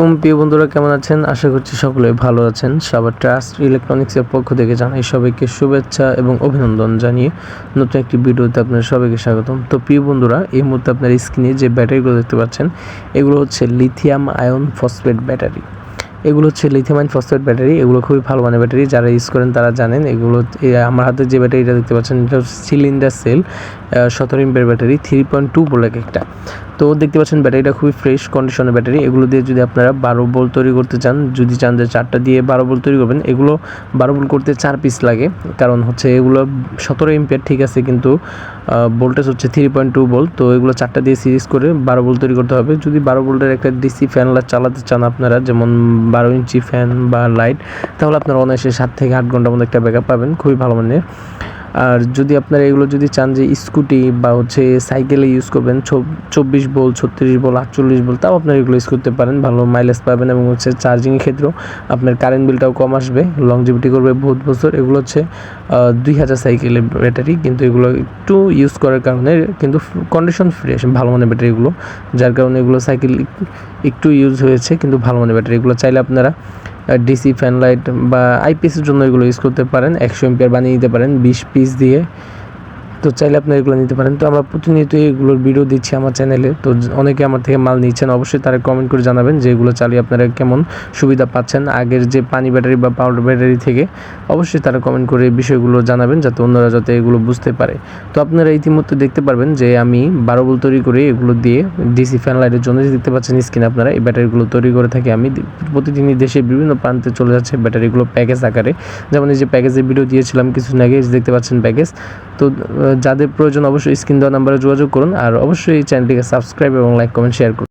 আসসালামু প্রিয় বন্ধুরা, কেমন আছেন? আশা করছি সকলে ভালো আছেন। সাবার ট্রাস্ট ইলেকট্রনিক্সের পক্ষ থেকে জানাই সবাইকে শুভেচ্ছা এবং অভিনন্দন জানিয়ে নতুন একটি ভিডিওতে আপনার সবাইকে স্বাগতম। তো প্রিয় বন্ধুরা, এই মুহূর্তে আপনার স্ক্রিনে যে ব্যাটারিগুলো দেখতে পাচ্ছেন, এগুলো হচ্ছে লিথিয়াম আয়ন ফসফেট ব্যাটারি। এগুলো হচ্ছে লিথিয়াম আয়ন ফসফেট ব্যাটারি। এগুলো খুবই ভালো মানের ব্যাটারি। যারা ইউজ করেন তারা জানেন, এগুলো আমার হাতে যে ব্যাটারিটা দেখতে পাচ্ছেন, এটা সিলিন্ডার সেল সতেরো ইম্পের ব্যাটারি থ্রি পয়েন্ট টু বলে একটা। তো দেখতে পাচ্ছেন ব্যাটারিটা খুবই ফ্রেশ কন্ডিশনের ব্যাটারি। এগুলো দিয়ে যদি আপনারা বারো বল তৈরি করতে চান, যদি চান যে চারটা দিয়ে বারো বল তৈরি করবেন, এগুলো বারো বল করতে চার পিস লাগে। কারণ হচ্ছে এগুলো সতেরো ইম্পের ঠিক আছে, কিন্তু ভোল্টেজ হচ্ছে থ্রি পয়েন্ট টু বল তো এগুলো চারটা দিয়ে সিরিজ করে বারো বল তৈরি করতে হবে। যদি বারো ভোল্টের একটা ডিসি ফ্যান চালাতে চান আপনারা, যেমন বারো ইঞ্চি ফ্যান বা লাইট তাহলে আপনারা অনায়াসে সাত থেকে আট ঘণ্টার মধ্যে একটা ব্যাকআপ পাবেন। খুবই ভালো মানের। আর যদি আপনারা এগুলো যদি চান যে স্কুটি বা হচ্ছে সাইকেলে ইউজ করবেন চব্বিশ বল, ছত্রিশ বল, আটচল্লিশ বল, তাও আপনারা এগুলো ইউজ করতে পারেন। ভালো মাইলেজ পাবেন এবং হচ্ছে চার্জিংয়ের ক্ষেত্রেও আপনার কারেন্ট বিলটাও কম আসবে লংজিভিটি করবে বহুত বছর। এগুলো হচ্ছে দুই হাজার সাইকেলের ব্যাটারি কিন্তু এগুলো একটু ইউজ করার কারণে কিন্তু কন্ডিশন ফ্রেশ ভালো মানের ব্যাটারিগুলো যার কারণে এগুলো সাইকেল একটু ইউজ হয়েছে, কিন্তু ভালো মানের ব্যাটারি এগুলো চাইলে আপনারা ডিসি ফ্যান লাইট বা আইপিএসের জন্য এগুলো ইউজ করতে পারেন। একশো এম্পিয়ার বানিয়ে নিতে পারেন, বিশ পিস দিয়ে। তো চাইলে আপনারা এগুলো নিতে পারেন। তো আমরা প্রতিনিয়ত এগুলোর ভিডিও দিচ্ছি আমার চ্যানেলে তো অনেকে আমার থেকে মাল নিচ্ছেন অবশ্যই তারা কমেন্ট করে জানাবেন যে এগুলো চালিয়ে আপনারা কেমন সুবিধা পাচ্ছেন। আগের যে পানি ব্যাটারি বা পাউডার ব্যাটারি থেকে, অবশ্যই তারা কমেন্ট করে এই বিষয়গুলো জানাবেন যাতে অন্যরা যাতে এগুলো বুঝতে পারে। তো আপনারা ইতিমধ্যে দেখতে পারবেন যে আমি বারো বল তৈরি করে এগুলো দিয়ে ডিসি ফ্যান লাইটের জন্য দেখতে পাচ্ছেন স্ক্রিনে আপনারা, এই ব্যাটারিগুলো তৈরি করে থাকি আমি। প্রতিদিনই দেশের বিভিন্ন প্রান্তে চলে যাচ্ছে ব্যাটারিগুলো প্যাকেজ আকারে। যেমন এই যে প্যাকেজের ভিডিও দিয়েছিলাম কিছুদিন আগে দেখতে পাচ্ছেন প্যাকেজ তো যাদের প্রয়োজন অবশ্যই স্ক্রিন দেওয়া নাম্বারে যোগাযোগ করুন। আর অবশ্যই চ্যানেলটিকে সাবস্ক্রাইব এবং লাইক, কমেন্ট, শেয়ার করুন।